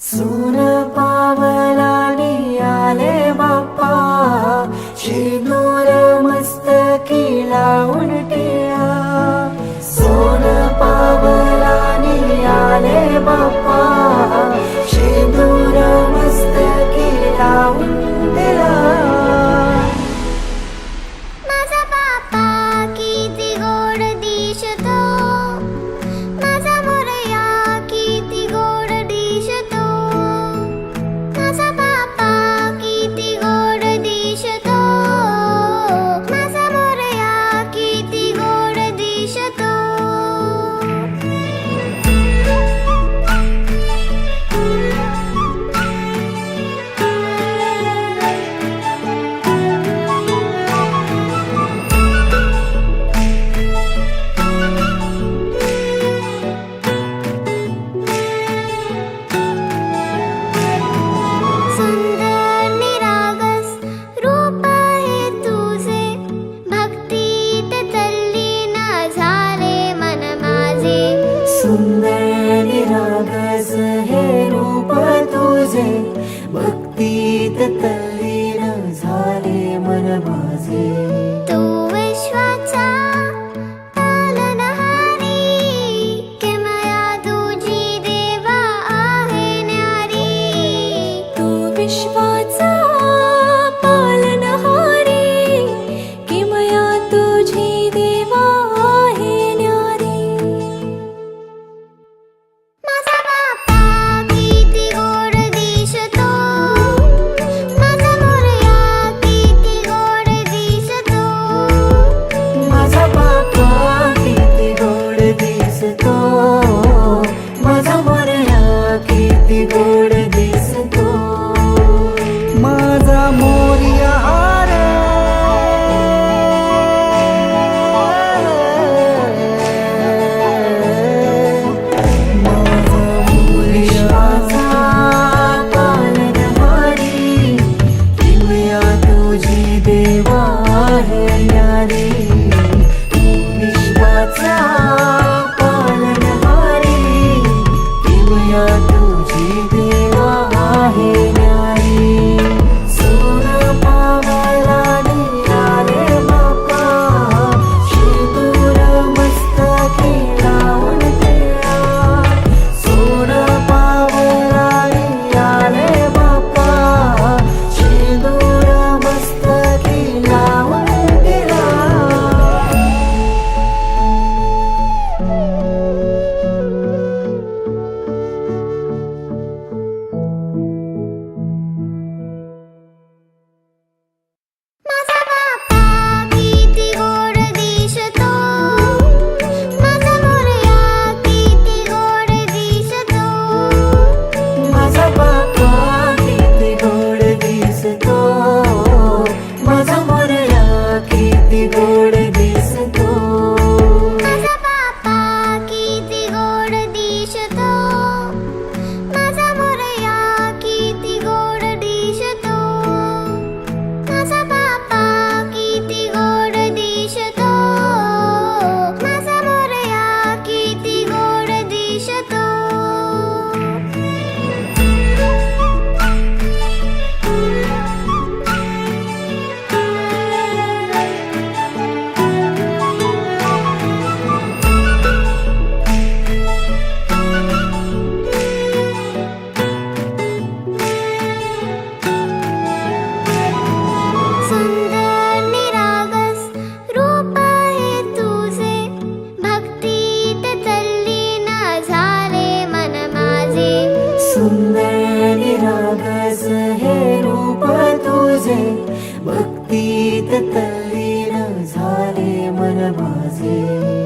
सुन पावलाने आले बाप्पा शिदूर मस्तकी लावून टिया सोन पावलाने आले बाप्पा पीत तल्लीन झाले मन माझे। तू विश्वाचा पालनहारी केमया तुझी देवा आहे न्यारी। तू विश्वा day प्रीत तल्लीन झाले मन माझे.